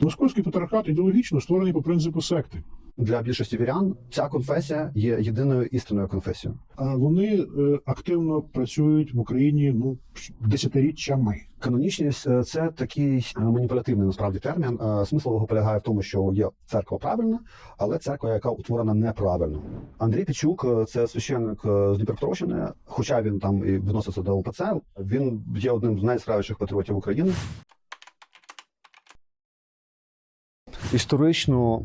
Московський патріархат ідеологічно створений по принципу секти. Для більшості вірян ця конфесія є єдиною істинною конфесією. А вони е, активно працюють в Україні ну десятиріччями. Канонічність е, це такий е, маніпулятивний насправді термін. Смисл його полягає в тому, що є церква правильна, але церква, яка утворена неправильно. Андрій Пічук це священник з Дніпропетровщини, хоча він там і відноситься до УПЦ. Він є одним з найяскравіших патріотів України. Історично е,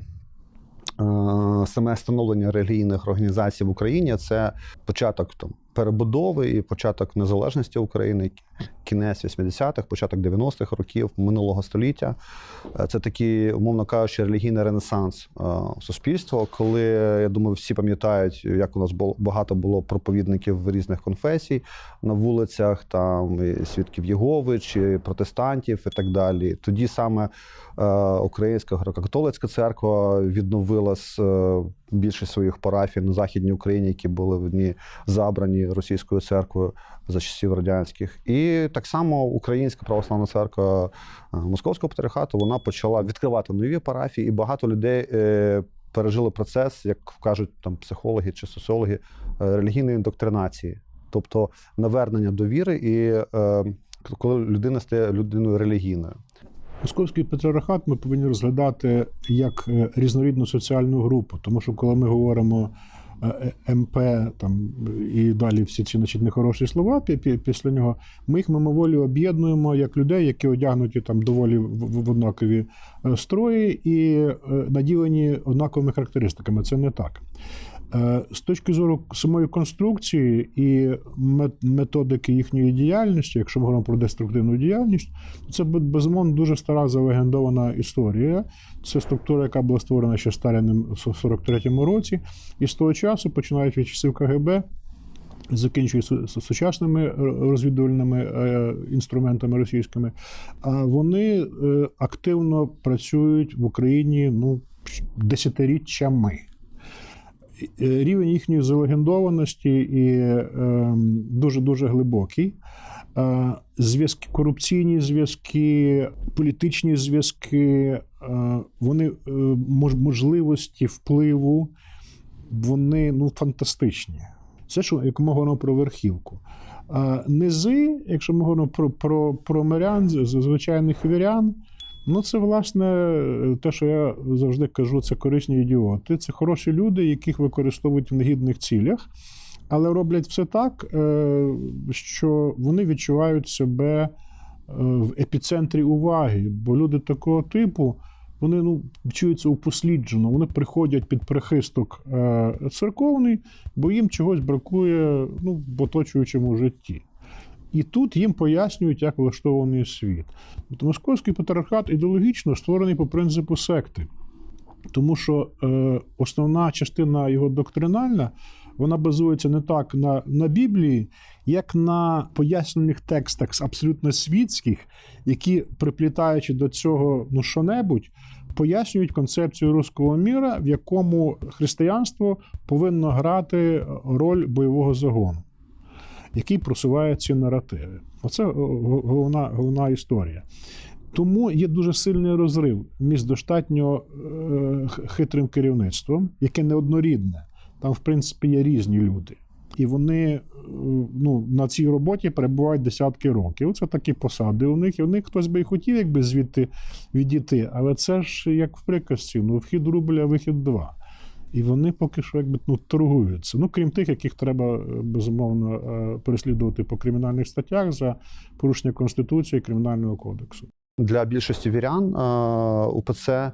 саме становлення релігійних організацій в Україні це початок там перебудови і початок незалежності України, кінець 80-х, початок 90-х років минулого століття. Е, Це такий, умовно кажучи, релігійний ренесанс е, суспільства, коли я думаю, всі пам'ятають, як у нас було багато було проповідників різних конфесій на вулицях, там і свідків Єгови чи протестантів і так далі. Тоді саме е, Українська греко-католицька церква відновила з більшість своїх парафій на Західній Україні, які були в дні забрані російською церквою за часів радянських. І так само Українська православна церква е, Московського патріархату вона почала відкривати нові парафії, і багато людей. е, Пережили процес, як кажуть там психологи чи соціологи, е, релігійної індоктринації, тобто навернення до віри, і коли людина стає людиною релігійною. Московський патріархат ми повинні розглядати як різнорідну соціальну групу, тому що коли ми говоримо МП там і далі всі ці значить, нехороші слова пі- пі- після нього, ми їх мимоволі об'єднуємо як людей, які одягнуті там доволі в, однакові е, строї і е, наділені однаковими характеристиками. Це не так. Е, З точки зору самої конструкції і мет- методики їхньої діяльності, якщо ми говоримо про деструктивну діяльність, то це бе- безумовно дуже стара залегендована історія. Це структура, яка була створена ще Сталіним в 43-му році, і з того часу, починаючи від часів КГБ, закінчуючи су- су- сучасними е, розвідувальними е, інструментами російськими, а вони е, активно працюють в Україні ну, десятиріччями. Е, Рівень їхньої залегендованості і дуже дуже глибокий. Е, Зв'язки, корупційні зв'язки, політичні зв'язки, е, вони можливості впливу, вони ну, фантастичні. Це що, як ми говоримо про верхівку. Низи, якщо ми говоримо про, про, про мирян, звичайних вірян, ну це власне те, що я завжди кажу, це корисні ідіоти. Це хороші люди, яких використовують в негідних цілях, але роблять все так, е, що вони відчувають себе е, в епіцентрі уваги. Бо люди такого типу. Вони ну, чуються упосліджено, вони приходять під прихисток е, церковний, бо їм чогось бракує ну, в оточуючому житті. І тут їм пояснюють, як влаштований світ. От Московський патріархат ідеологічно створений по принципу секти, тому що е, основна частина його доктринальна вона базується не так на, на Біблії, як на пояснених текстах абсолютно світських, які, приплітаючи до цього ну, що-небудь, пояснюють концепцію руського міра, в якому християнство повинно грати роль бойового загону, який просуває ці наративи. Оце головна, головна історія. Тому є дуже сильний розрив між достатньо е, хитрим керівництвом, яке неоднорідне. Там, в принципі, є різні люди. І вони е, ну, на цій роботі перебувають десятки років. Це такі посади у них. І у них хтось би і хотів якби звідти відійти. Але це ж як в приказці: ну, вхід рубля, вихід два. І вони поки що якби ну, торгуються. Ну, крім тих, яких треба е, безумовно е, переслідувати по кримінальних статтях за порушення Конституції і Кримінального кодексу. Для більшості вірян е, УПЦ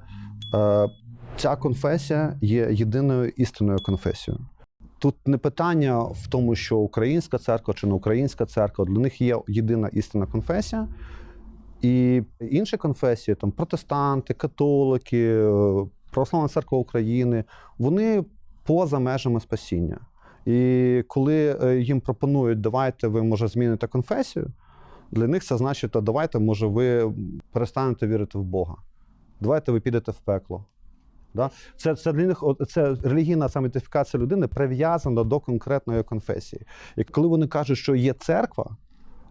ця конфесія є єдиною істинною конфесією. Тут не питання в тому, що українська церква чи не українська церква, для них є єдина істинна конфесія. І інші конфесії, там протестанти, католики, Православна церква України, вони поза межами спасіння. І коли е, їм пропонують, давайте ви може зміните конфесію, для них це значить, давайте, може, ви перестанете вірити в Бога. Давайте ви підете в пекло. Да? Це, це для них це релігійна самоідентифікація людини прив'язана до конкретної конфесії. І коли вони кажуть, що є церква,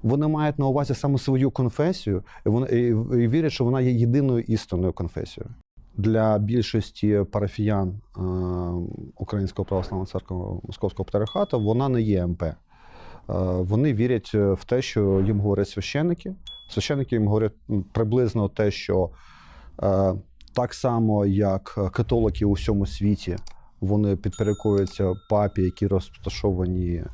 Вони мають на увазі саме свою конфесію, і вони і, і вірять, що вона є єдиною істинною конфесією. Для більшості парафіян е, Українського православного церкви Московського патріархату вона не є МП. Е, вони вірять в те, що їм говорять священники. Священники їм говорять приблизно те, що е, так само, як католики у всьому світі, вони підпорядковуються папі, які розташовані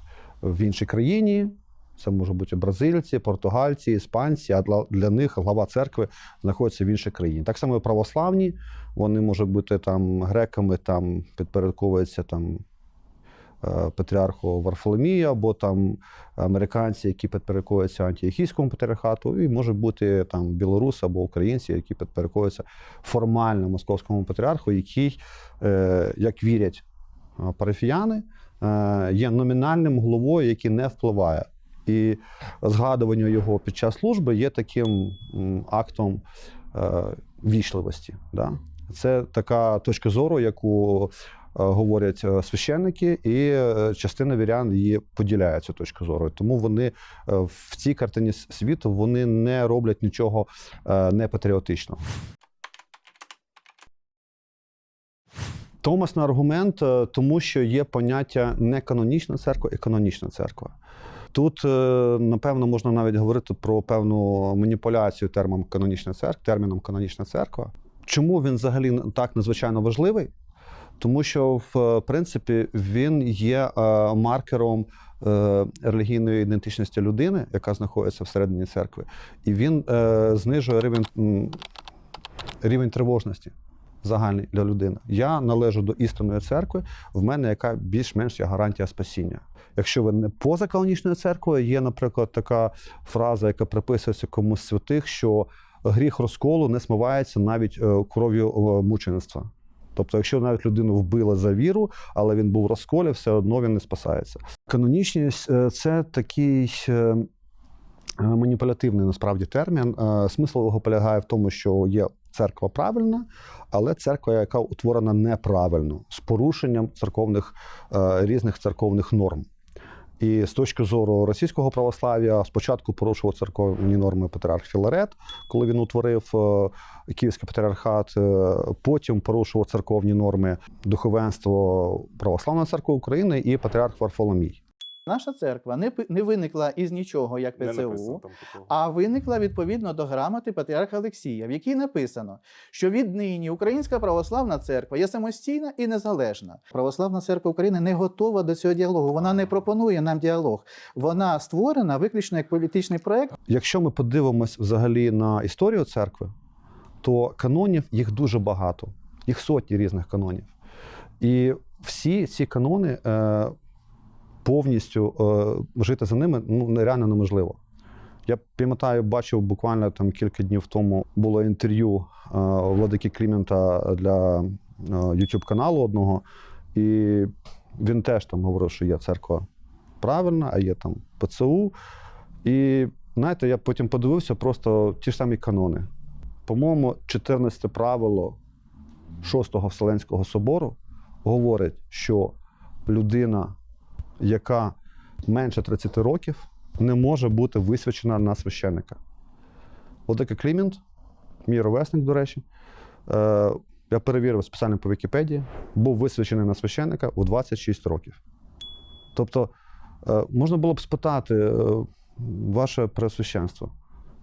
в іншій країні. Це можуть бути бразильці, португальці, іспанці, а для, них глава церкви знаходиться в іншій країні. Так само і православні, вони можуть бути там греками, там підпорядковуються там е, патріарху Варфоломію, або там американці, які підпорядковуються антиохійському патріархату, і може бути там білоруси або українці, які підпорядковуються формально московському патріарху, який, е, як вірять е, парафіяни, є номінальним головою, який не впливає. І згадування його під час служби є таким актом е, вічливості. Да? Це така точка зору, яку е, говорять е, священники, і частина вірян її поділяє цю точку зору. Тому вони в цій картині світу вони не роблять нічого непатріотичного. Томасний аргумент, тому що є поняття не канонічна церква і канонічна церква. Тут, е, напевно, можна навіть говорити про певну маніпуляцію терміном канонічна церква, терміном канонічна церква. Чому він взагалі так надзвичайно важливий? Тому що, в принципі, він є е, маркером е, релігійної ідентичності людини, яка знаходиться всередині церкви, і він е, знижує рівень, рівень тривожності загальний для людини. Я належу до істинної церкви, в мене яка більш-менш є гарантія спасіння. Якщо ви не поза канонічною церквою, є, наприклад, така фраза, яка приписується комусь святих, що гріх розколу не смивається навіть е, кров'ю е, мучеництва. Тобто, якщо навіть людину вбили за віру, але він був в розколі, все одно він не спасається. Канонічність е, це такий маніпулятивний насправді термін. Смисл його полягає в тому, що є церква правильна, але церква, яка утворена неправильно, з порушенням церковних е, різних церковних норм. І з точки зору російського православ'я спочатку порушував церковні норми патріарх Філарет, коли він утворив е, Київський патріархат. Е, Потім порушував церковні норми духовенство Православної церкви України і патріарх Варфоломій. Наша церква не, пи- не виникла із нічого, як ПЦУ, а виникла відповідно до грамоти патріарха Олексія, в якій написано, що віднині Українська православна церква є самостійна і незалежна. Православна церква України не готова до цього діалогу. Вона не пропонує нам діалог. Вона створена виключно як політичний проект. Якщо ми подивимось взагалі на історію церкви, то канонів їх дуже багато, їх сотні різних канонів. І всі ці канони е, повністю е, жити за ними ну, нереально неможливо. Я пам'ятаю, бачив буквально там кілька днів тому було інтерв'ю е, Владики Клімента для е, YouTube каналу одного, і він теж там говорив, що є церква правильна, а є там ПЦУ. І знаєте, я потім подивився просто ті ж самі канони. По-моєму, 14 правило 6-го Вселенського собору говорить, що людина, яка менше 30 років, не може бути висвячена на священника. Владика Клімент, мій ровесник, до речі, е, я перевірив спеціально по Вікіпедії, був висвячений на священника у 26 років. Тобто, е, можна було б спитати, е, ваше пресвященство,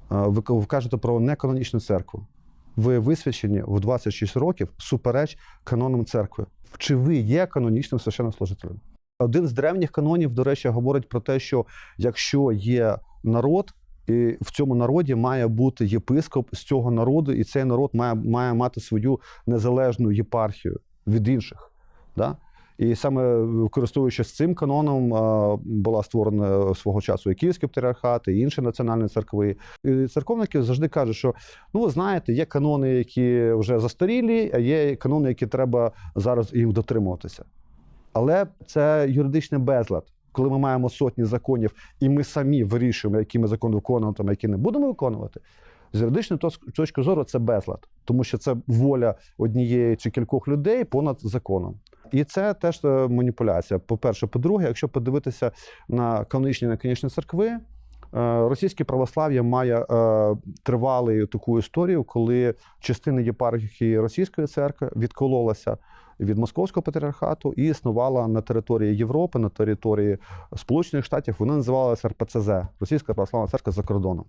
ви кажете про неканонічну церкву. Ви висвячені в 26 років супереч канонам церкви. Чи ви є канонічним священнослужителем? Один з древніх канонів, до речі, говорить про те, що якщо є народ, і в цьому народі має бути єпископ з цього народу, і цей народ має, має мати свою незалежну єпархію від інших. Да? І саме користуючись цим каноном, була створена свого часу і Київський патріархат, і інші національні церкви. І церковники завжди кажуть, що ну ви знаєте, є канони, які вже застарілі, а є канони, які треба зараз їх дотримуватися. Але це юридичний безлад. Коли ми маємо сотні законів, і ми самі вирішуємо, які ми закони виконувати, а які не будемо виконувати. З юридичної точки зору це безлад, тому що це воля однієї чи кількох людей понад законом. І це теж е, маніпуляція. По-перше, по-друге, якщо подивитися на канонічні і неканонічні церкви, Е, Російське православ'я має е, тривалу таку історію, коли частина єпархії Російської церкви відкололася від Московського патріархату і існувала на території Європи, на території Сполучених Штатів. Вона називалася РПЦЗ Російська православна церква за кордоном.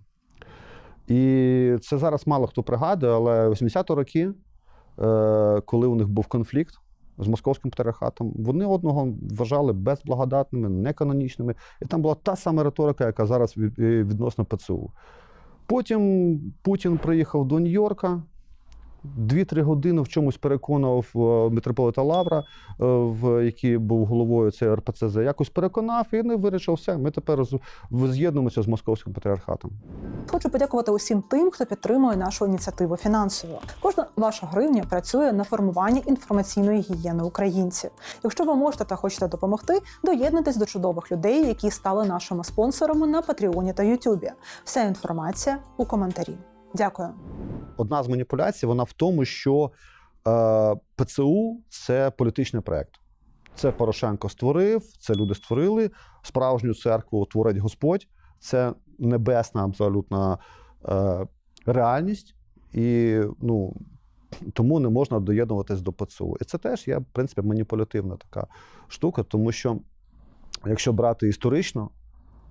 І це зараз мало хто пригадує, але 80-ті роки, е, коли у них був конфлікт з московським патріархатом, вони одного вважали безблагодатними, неканонічними. І там була та сама риторика, яка зараз е, відносно ПЦУ. Потім Путін приїхав до Нью-Йорка. Дві-три години в чомусь переконував е, митрополита Лавра, е, в який був головою цієї РПЦЗ, якось переконав і не вирішив все. Ми тепер з'єднуємося з московським патріархатом. Хочу подякувати усім тим, хто підтримує нашу ініціативу фінансово. Кожна ваша гривня працює на формуванні інформаційної гігієни українців. Якщо ви можете та хочете допомогти, доєднуйтесь до чудових людей, які стали нашими спонсорами на Патреоні та Ютубі. Вся інформація у коментарі. Дякую. Одна з маніпуляцій вона в тому, що е, ПЦУ це політичний проект. Це Порошенко створив, це люди створили. Справжню церкву творить Господь. Це небесна абсолютна е, реальність, і ну, тому не можна доєднуватись до ПЦУ. І це теж є, в принципі, маніпулятивна така штука, тому що якщо брати історично,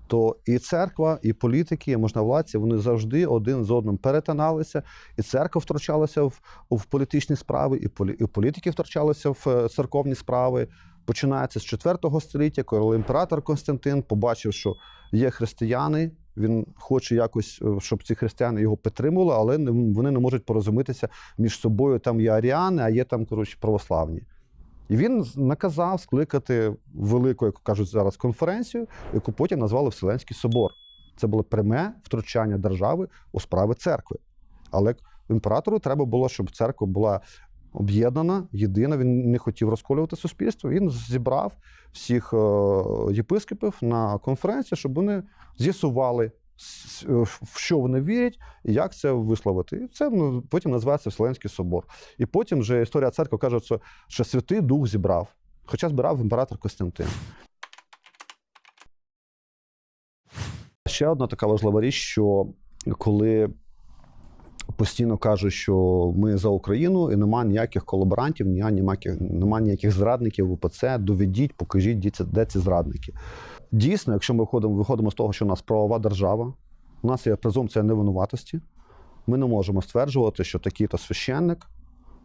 то і церква, і політики, і можновладці вони завжди один з одним перетиналися, і церква втручалася в, в політичні справи, і, полі, і політики втручалися в е, церковні справи. Починається з 4 століття, коли імператор Константин побачив, що є християни. Він хоче якось, е, щоб ці християни його підтримували, але вони не можуть порозумітися між собою. Там є аріани, а є там коротше православні. І він наказав скликати велику, як кажуть зараз, конференцію, яку потім назвали Вселенський собор. Це було пряме втручання держави у справи церкви. Але імператору треба було, щоб церква була об'єднана, єдина. Він не хотів розколювати суспільство. Він зібрав всіх е, єпископів на конференцію, щоб вони з'ясували, в що вони вірять і як це висловити. І це ну, потім називається Вселенський собор. І потім вже історія церкви каже, що, Святий Дух зібрав, хоча збирав імператор Костянтин. Ще одна така важлива річ, що коли постійно кажуть, що ми за Україну і нема ніяких колаборантів, ні- ніяких, нема ніяких зрадників в УПЦ, доведіть, покажіть, де ці зрадники. Дійсно, якщо ми виходимо, виходимо з того, що у нас правова держава, у нас є презумпція невинуватості, ми не можемо стверджувати, що такий-то священник,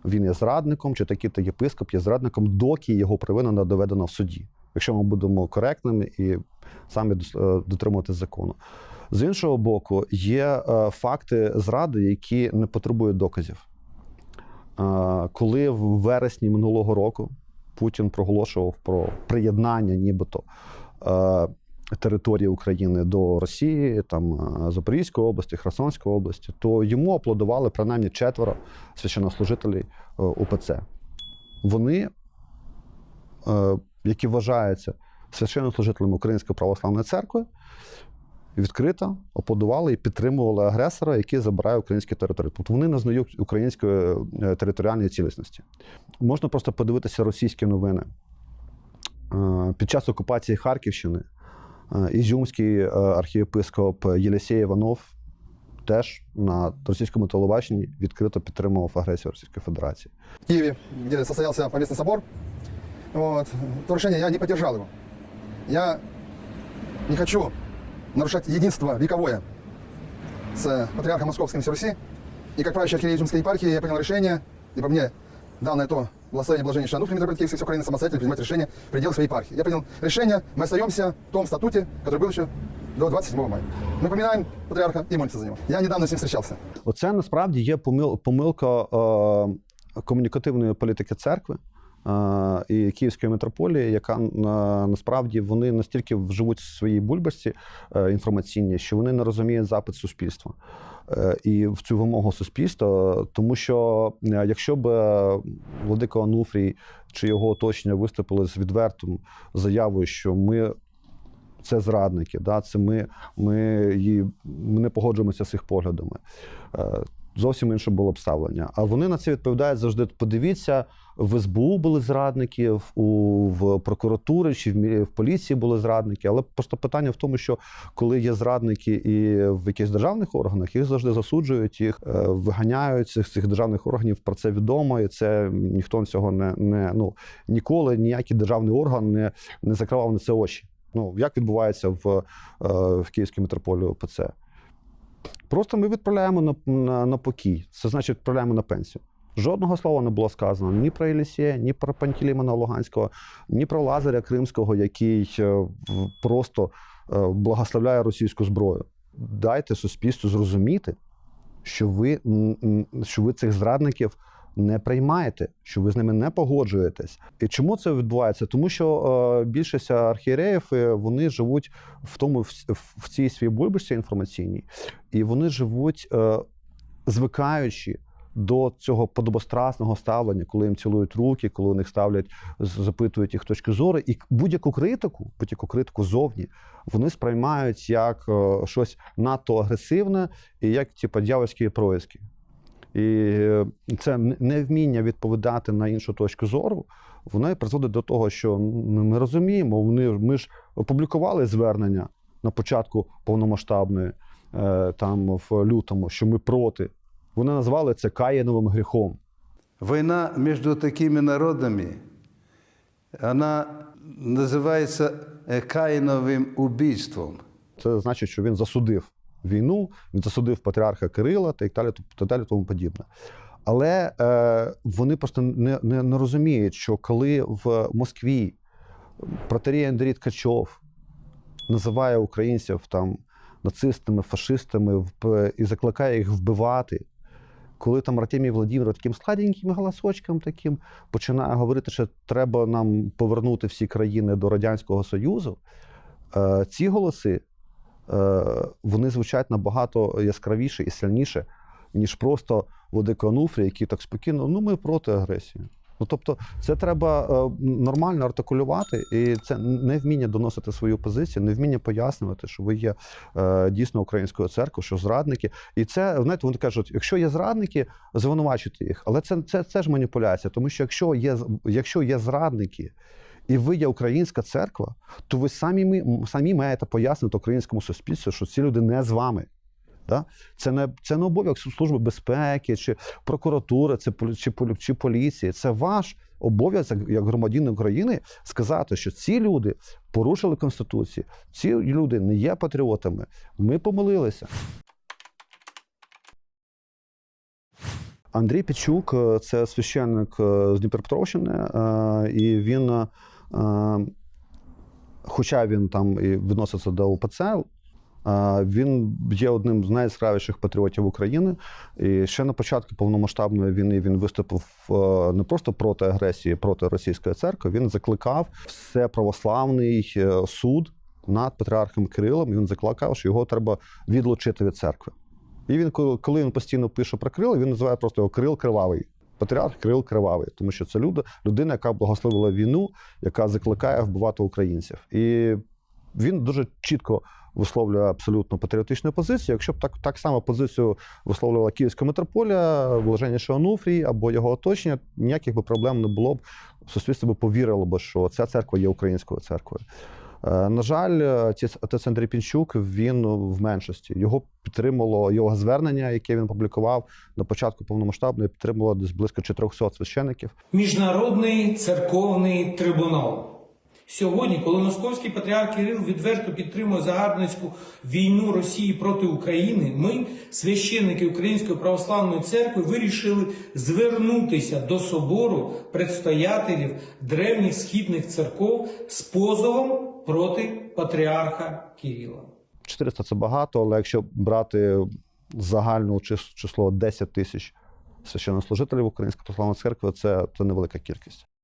він є зрадником, чи такий-то єпископ є зрадником, доки його провина не доведена в суді. Якщо ми будемо коректними і самі е, дотримуватись закону. З іншого боку, є е, факти зради, які не потребують доказів. Е, Коли в вересні минулого року Путін проголошував про приєднання, нібито території України до Росії, там е, Запорізької області, Херсонської області, то йому аплодували принаймні четверо священнослужителів е, УПЦ. Вони, е, які вважаються священнослужителями Української православної церкви, відкрито аплодували і підтримували агресора, який забирає українські території. Тобто вони не знають української е, територіальної цілісності. Можна просто подивитися російські новини. Е, Під час окупації Харківщини е, ізюмський е, архієпископ Єлісей Іванов теж на російському телебаченні відкрито підтримував агресію Російської Федерації. в Киеве, где состоялся поместный собор, вот, то решение я не поддержал его. Я не хочу нарушать единство вековое с патриархом Московским Всей Руси. И как правящий архиерей епархии я принял решение, и по мне данное то благословение блаженнейшей Ануфрии, митрополит Киевской Украины, самостоятельно принимать решение в пределах своей епархии. Я принял решение, мы остаемся в том статуте, который был еще до 27 мая. Мы поминаем патриарха и молимся за него. Я недавно с ним встречался. Оце насправді є помил, помилка е, комунікативної політики церкви е, і Київської митрополії, яка насправді вони настільки вживуть в своїй бульбашці е, інформаційній, що вони не розуміють запит суспільства. Е, І в цю вимогу суспільства, тому що е, якщо б владика Онуфрій чи його оточення виступили з відвертим заявою, що ми це зрадники, да, це ми, ми, її, ми не погоджуємося з їх поглядами. Зовсім інше було б ставлення. А вони на це відповідають завжди. Подивіться, в СБУ були зрадники, у, в прокуратурі чи в, в поліції були зрадники. Але просто питання в тому, що коли є зрадники і в якихось державних органах, їх завжди засуджують, їх е, виганяють з цих, державних органів. Про це відомо, і це ніхто цього не, не ну ніколи ніякий державний орган не, не закривав на це очі. Ну як відбувається в, е, в Київській митрополії ОПЦ? Просто ми відправляємо на, на, на покій. Це значить, відправляємо на пенсію. Жодного слова не було сказано ні про Елісє, ні про Пантелеймона Луганського, ні про Лазаря Кримського, який е, просто е, благословляє російську зброю. Дайте суспільству зрозуміти, що ви, що ви цих зрадників не приймаєте, що ви з ними не погоджуєтесь. І чому це відбувається? Тому що е, більшість архієреїв е, вони живуть в тому в, цій своїй бульбашці інформаційній, і вони живуть, е, звикаючи до цього подобострасного ставлення, коли їм цілують руки, коли у них ставлять, запитують їх точки зору, і будь-яку критику, будь-яку критику зовні, вони сприймають як щось надто агресивне і як типу, дьявольські происки. І е, це н- невміння відповідати на іншу точку зору, воно і призводить до того, що ну, ми розуміємо, вони, ми ж опублікували звернення на початку повномасштабної, е, там в лютому, що ми проти. Вони назвали це Каїновим гріхом. Война между такими народами, она называется э, Каиновым убийством. Це значить, що він засудив війну, він засудив патріарха Кирила та й далі, та далі тому подібне. Але е, вони просто не, не, не розуміють, що коли в Москві протерій Андрій Ткачов називає українців там нацистами, фашистами і закликає їх вбивати. Коли там Артемій Владимир таким сладеньким голосочком таким починає говорити, що треба нам повернути всі країни до Радянського Союзу, е, ці голоси вони звучать набагато яскравіше і сильніше, ніж просто Владика Онуфрій, який так спокійно, ну ми проти агресії. Ну тобто, це треба е, нормально артикулювати, і це невміння доносити свою позицію, невміння пояснювати, що ви є е, дійсно українською церквою, що зрадники. І це знаєте, вони кажуть, якщо є зрадники, звинувачуйте їх. Але це, це, це ж маніпуляція, тому що якщо є, якщо є зрадники, і ви є українська церква, то ви самі, самі маєте пояснити українському суспільству, що ці люди не з вами. Да? Це не це не обов'язок служби безпеки чи прокуратури, це чи, чи поліції. Це ваш обов'язок як громадянин України сказати, що ці люди порушили конституцію, ці люди не є патріотами. Ми помилилися. Андрій Пічук е, це священник е, з Дніпропетровщини, е, і він, хоча він там і відноситься до УПЦ, е, він є одним з найяскравіших патріотів України. І ще на початку повномасштабної війни він виступив е, не просто проти агресії, проти російської церкви. Він закликав все православний е, суд над патріархом Кирилом. І він закликав, що його треба відлучити від церкви. І він, коли він постійно пише про Кирила, він називає просто його Кирил Кривавий. Патріарх Кирил Кривавий, тому що це люда, людина, яка благословила війну, яка закликає вбивати українців. І він дуже чітко висловлює абсолютно патріотичну позицію. Якщо б так, так само позицію висловлювала Київська митрополія, Блаженніше Онуфрій або його оточення, ніяких би проблем не було б. Суспільство би повірило б, що ця церква є українською церквою. Е, На жаль, отець отець Андрій Пінчук він в меншості. Його підтримало його звернення, яке він публікував на початку повномасштабної, підтримало десь близько 400 священиків. Міжнародний церковний трибунал. Сьогодні, коли московський патріарх Кирил відверто підтримує загарбницьку війну Росії проти України, ми, священники Української православної церкви, вирішили звернутися до собору предстоятелів древніх східних церков з позовом проти патріарха Кирила. 400 – це багато, але якщо брати загальне чис- число 10 тисяч священнослужителів Української православної церкви, це, це невелика кількість.